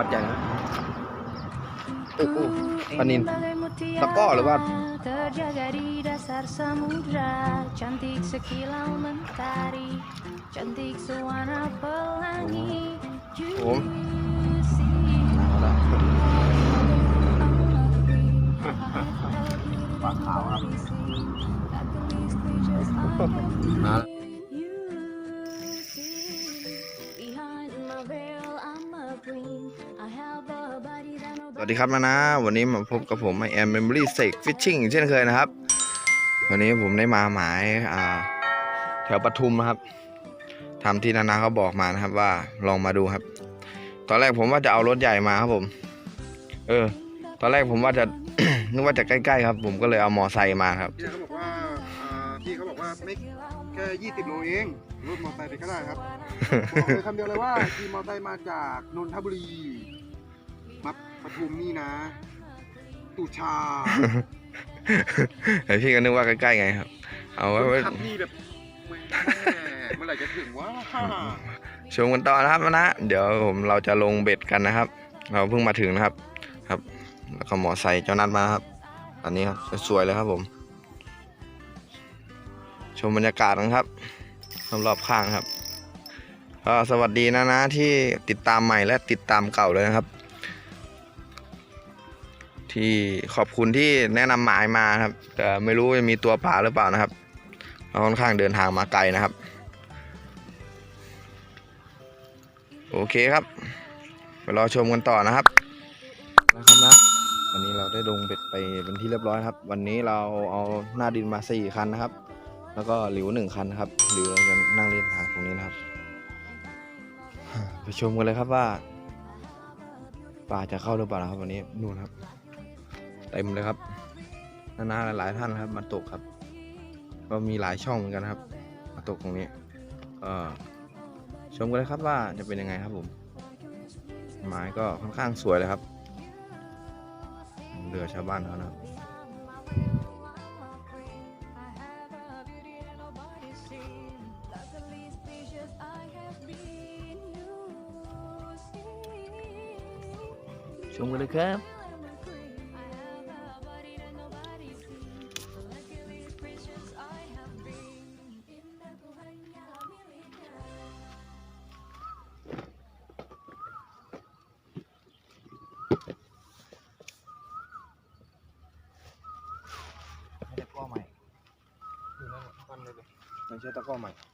วัดใหญ่ครับโอ้โหปลานินตะกร้อหรือว่า terjaga di dasar samudra cantik sekilau mentari cantik sewarna pelangi ผม juicy ปลาขาวครับ วัสดีครับนะนะวันนี้มาพบกับผมไอแอมเมมโมรี่เซกฟิชชิ่งเช่นเคยนะครับ วันนี้ผมได้มาหมายอ่าแถวปทุมนะครับทำที่นานาเขาบอกมานะครับว่าลองมาดูครับ ตอนแรกผมว่าจะเอารถใหญ่มาครับผม เออ ตอนแรกผมว่าจะนึกว่าจะใกล้ๆครับ ผมก็เลยเอามอไซค์มาครับพี่เขาบอกว่าอ่าพี่เขาบอกว่าไม่แค่ยี่สิบโลเองรถมอเตอร์ไซค์ไปก็ได้ครับบอกเลยคำเดียวเลยว่าขี่มอเตอร์ไซค์มาจากนนทบุรีมา ปทุมนี่นะตุชาไอพี่ก็นึกว่าใกล้ๆไงครับ เอาไว้ไว้ขับนี่แบบแหมเมื่อไหร่จะถึงวะชมกันต่อนะครับนะ เดี๋ยวผมเราจะลงเบ็ดกันนะครับ เราเพิ่งมาถึงนะครับ ครับ แล้วก็หมอใส่เจ้านัดมานะครับ อันนี้ครับสวยๆเลยครับผม ชมบรรยากาศกันครับรอบๆข้างครับก็สวัสดีนะนะที่ติดตามใหม่และติดตามเก่าเลยนะครับ ที่ขอบคุณที่แนะนำหมายมาครับ แต่ไม่รู้จะมีตัวป่าหรือเปล่านะครับเราค่อนข้างเดินทางมาไกลนะครับ โอเคครับไปรอชมกันต่อนะครับนะครับนะวันนี้เราได้ลงเบ็ดไปเป็นที่เรียบร้อยครับ วันนี้เราเอาหน้าดินมาสี่คันนะครับ แล้วก็หลิวหนึ่งคันนะครับหลิวเราจะนั่งเล่นทางตรงนี้นะครับไปชมกันเลยครับว่าป่าจะเข้าหรือเปล่านะครับวันนี้นู่นครับ เต็มเลยครับนานาหลายๆท่านครับมาตกครับ ก็มีหลายช่องเหมือนกันครับ มาตกตรงนี้ก็ชมกันเลยครับว่าจะเป็นยังไงครับผมไม้ก็ค่อนข้างสวยเลยครับเรือชาวบ้านเขานะครับชมกันเลยครับ ไม่ใช่ตะ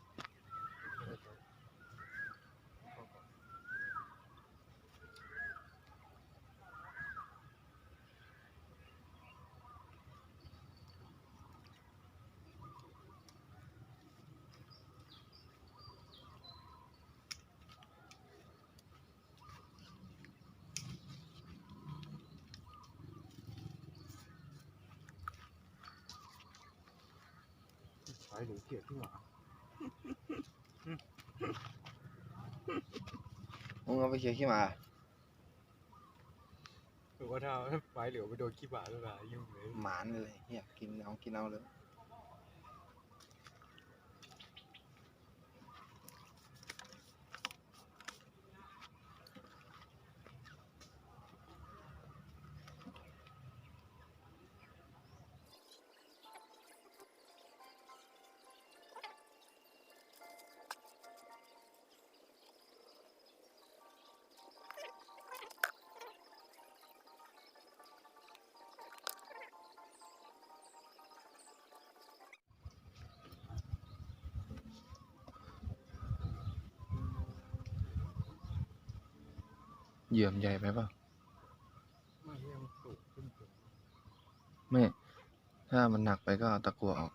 ายหรือเกียรที่หว่ามึงเอาไปเคี่ยวขี้หมาหรือว่าถ้าไฟเหลือไปโดนขี้บาแล้วนะยุ่งเลย หมานเลยเฮียกินเอากินเอาเลย เหยื่อมนใหญ่ไปเปล่าไม่ยังสูงขึ้นสูงไม่ ถ้ามันหนักไปก็เอาตะกั่วออก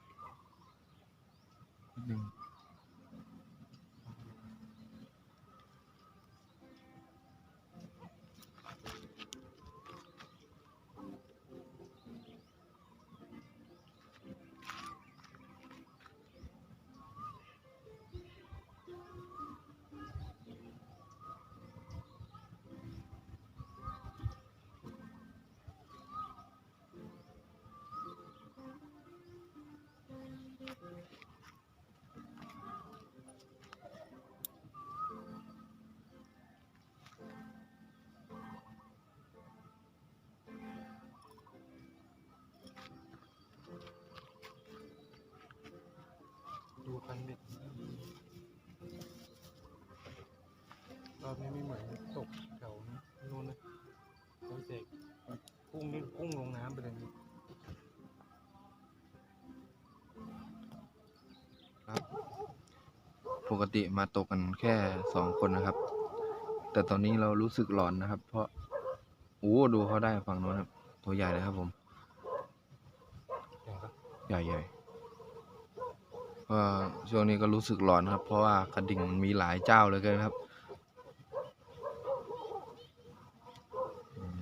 อบนี้ไม่เหมือนตกแถวนู้นนะตอนเสกพุ่งนี่พุ่งลงน้ำไปเลยนี่ปกติมาตกกันแค่สองคนนะครับ แต่ตอนนี้เรารู้สึกหลอนนะครับ เพราะโอ้ดูเขาได้ฝั่งโน้นครับ ตัวใหญ่เลยครับผม ใหญ่ใหญ่ก็ช่วงนี้ก็รู้สึกหลอนครับ เพราะว่ากระดิ่งมันมีหลายเจ้าเลยเกินครับอืม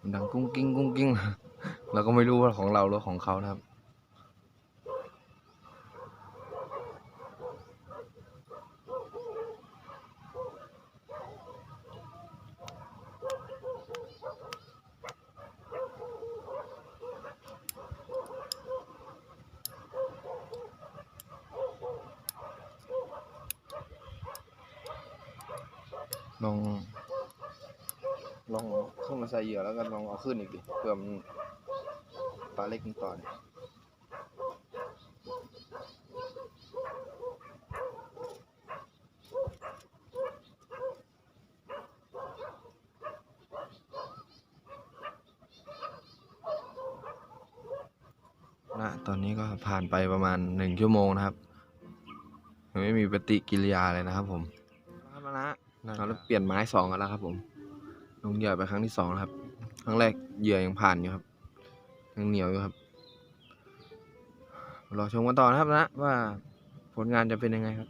มันดัง กุ้งกิ้งกุ้งกิ้งเราก็ไม่รู้ว่าของเราหรือของเขานะครับลอง ลองขึ้นมาใส่เหยื่อแล้วก็ลองเอาขึ้นอีกดิเพื่อมันปลาเล็กมันต่อเนี่ยนะตอนนี้ก็ผ่านไปประมาณหนึ่งชั่วโมงนะครับยังไม่มีปฏิกิริยาเลยนะครับผมครับนะเราเปลี่ยนไม้สองกันแล้วครับผม ลงเหยื่อไปครั้งที่สองแล้วครับ ครั้งแรกเหยื่อยังผ่านอยู่ครับ ยังเหนียวอยู่ครับ รอชมกันต่อนะครับนะ ว่าผลงานจะเป็นยังไงครับ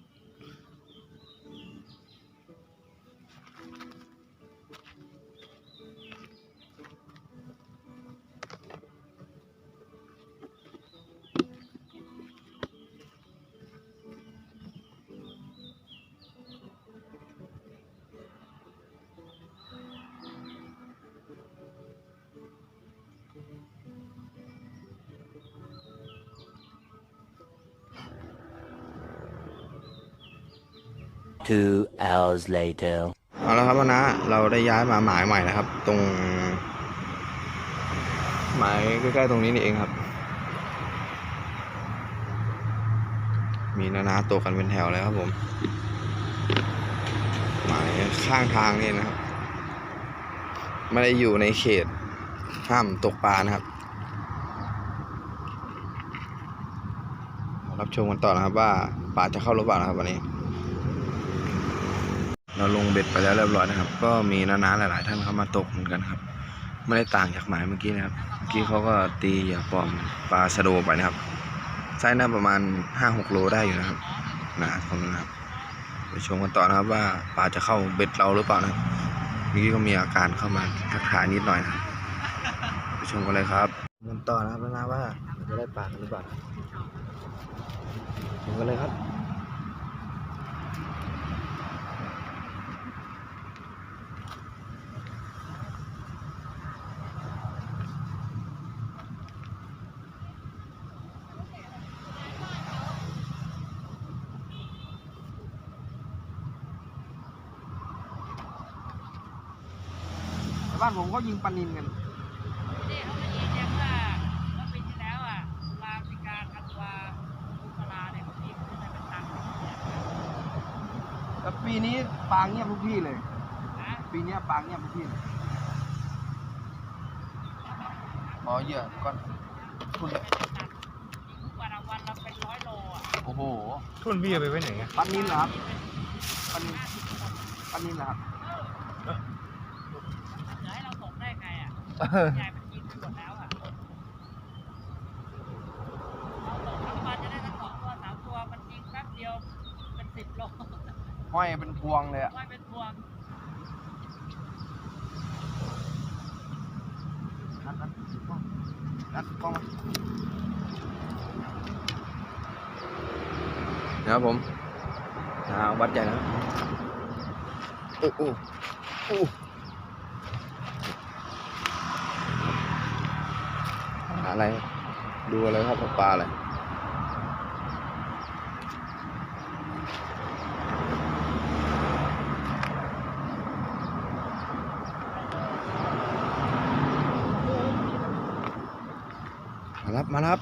Two hours later. เอาละครับวนะเราได้ย้ายมาหมายใหม่นะครับ ตรง หมายใกล้ๆตรงนี้นี่เองครับ มีนานาตัวกันเป็นแถวเลยครับผม หมายข้างทางนี่นะครับ ไม่ได้อยู่ในเขตห้ามตกปลานะครับ รับชมกันต่อนะครับว่าปลาจะเข้าหรือเปล่านะครับวันนี้ เราลงเบ็ดไปแล้วเรียบร้อยนะครับ ก็มีน้าๆหลาย ๆ ท่านเข้ามาตกเหมือนกันครับ ไม่ได้ต่างจากหมายเมื่อกี้นะครับ เมื่อกี้เขาก็ตีเหยื่อปลอมปลาสะโดไปนะครับไซส์น่าประมาณห้าหกโลได้อยู่นะครับนาคนนั้นนะครับไปชมกันต่อนะครับว่าปลาจะเข้าเบ็ดเราหรือเปล่านะครับเมื่อกี้ก็มีอาการเข้ามาทักทายนิดหน่อยนะครับไปชมกันเลยครับกันต่อนะครับนะว่าจะได้ปลากันหรือเปล่าชมกันเลยครับ บ้านผมก็ยิงปลานินกันนี่เขามายืนยันว่าเมื่อปีที่แล้วอะตุลาพฤศจิกาธันวาตุลาเนี่ยเขายิงขึ้นไปเป็นตันเนี่ยแต่ปีนี้ปลาเงียบทุกที่เลย นะปีนี้ปลาเงียบทุกที่เลยขอเหยื่อก่อนทุนเป็นตันยิงทุกวันอะวันละเป็นร้อยโลอะโอ้โห ทุ่นพี่เอาไปไว้ไหนอะปลานินเหรอครับปลานินปลานินเหรอครับ เหลือให้เราตกได้ไงอะ ใหญ่มันกินไปหมดแล้วอะเราตกทั้งวันจะได้ทั้งสองตัวสามตัวมันยิงแป๊บเดียวเป็นสิบโลห้อยเป็นพวงเลยอะว่ายเป็นพวงนัดนัดนัดกล้องมานะครับผมอ่าวัดใหญ่นะครับโอ้โอ้โอ้หา อะไร ดูอะไรครับปลาอะไรมารับ มารับ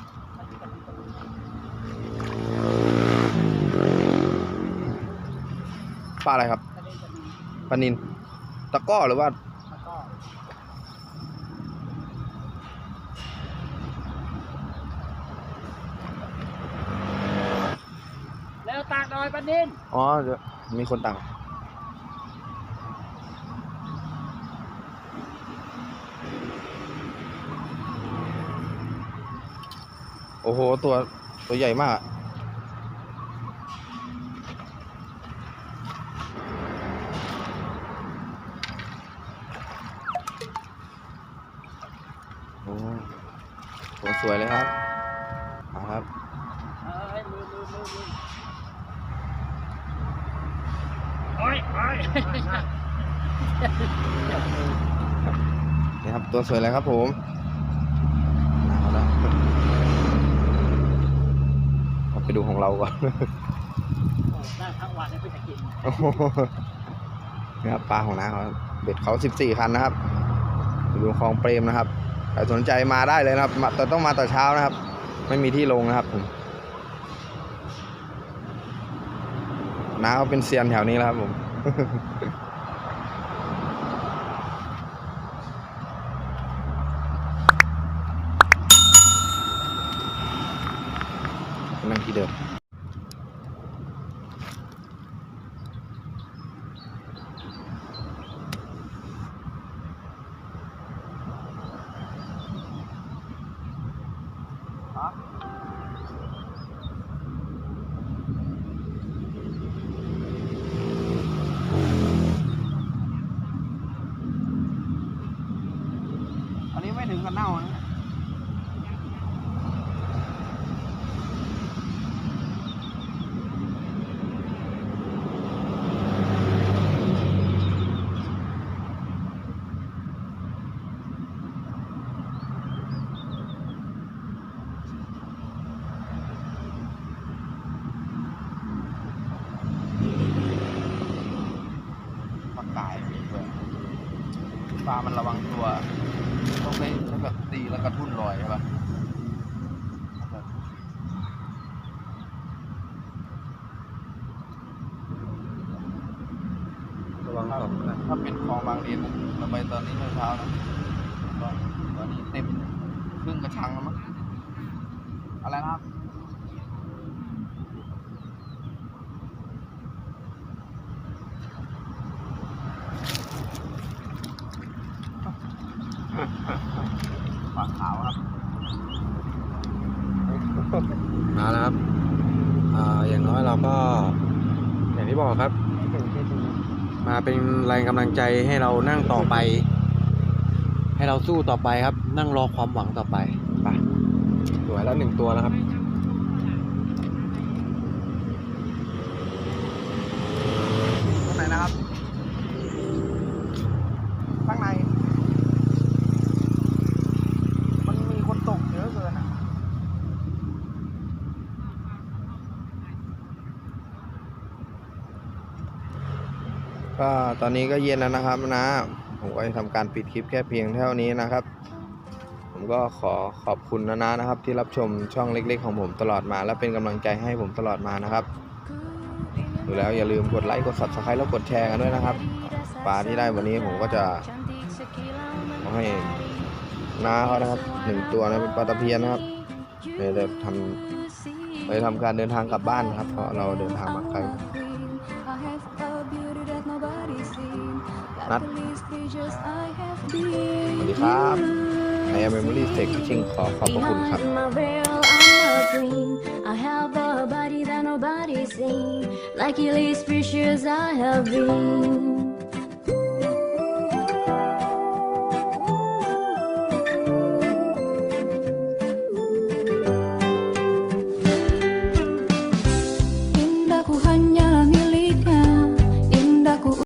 ปลาอะไรครับปลานินตะก้อหรือว่า แล้วก็แล้วินอ๋อเดี๋ยวมีคนตังโอ้โห ตัวตัวใหญ่มาก นี่ครับตัวสวยเลยครับผมเอาละเอาไปดูของเราก่อนได้ทั้งวันไม่ไปกินโอ้โหนี่ครับปลาของน้าเขาครับเบ็ดเขา14คันนะครับอยู่คลองเปรมนะครับใครสนใจมาได้เลยนะครับมาแต่ต้องมาแต่เช้านะครับ ไม่มีที่ลงนะครับผมน้าเขาเป็นเซียนแถวนี้แล้วครับผม นั่งที่เดิม อันนี้ไม่ถึงกับเน่านะ ปลาไก่ด้วยปลามันระวังตัว ต้องใช้ใช้แบบตีแล้วกระทุ่นลอยใช่ปะระวังตกนะถ้าเป็นคลองบางเลนนะเราไปตอนนี้เช้าๆนะก็ตอนนี้เต็มครึ่งกระชังแล้วมั้งอะไรนะครับ ปลาขาวครับ มาแล้วครับ อ่า อย่างน้อยเราก็ อย่างที่บอกครับ มา เป็นแรงกำลังใจให้เรานั่งต่อไป ให้เราสู้ต่อไปครับ นั่งรอความหวังต่อไปไปสวยแล้วหนึ่งตัวนะครับตรงไหนนะครับ ข้างใน มันมีคนตกเยอะเกินอะ ก็ ตอนนี้ก็เย็นแล้วนะครับนะ ผมก็จะทำการปิดคลิปแค่เพียงเท่านี้นะครับ ผมก็ขอขอบคุณนะนะนะครับ ที่รับชมช่องเล็ก ๆ ของผมตลอดมา และเป็นกำลังใจให้ผมตลอดมานะครับดูแล้วอย่าลืมกดไลค์กด subscribe แล้วกดแชร์กันด้วยนะครับปลาที่ได้วันนี้ผมก็จะเอาให้น้าเขานะครับหนึ่งตัวนะเป็นปลาตะเพียนนะครับเดี๋ยวจะทำไปทำการเดินทางกลับบ้านนะครับ เพราะเราเดินทางมาไกล นัด สวัสดีครับไอแอมเมมโมรี่เซ็กชิงขอขอบพระคุณครับ Behind my veil, I'm a queen. I have a body that nobody's seen. Like it is precious, I have been.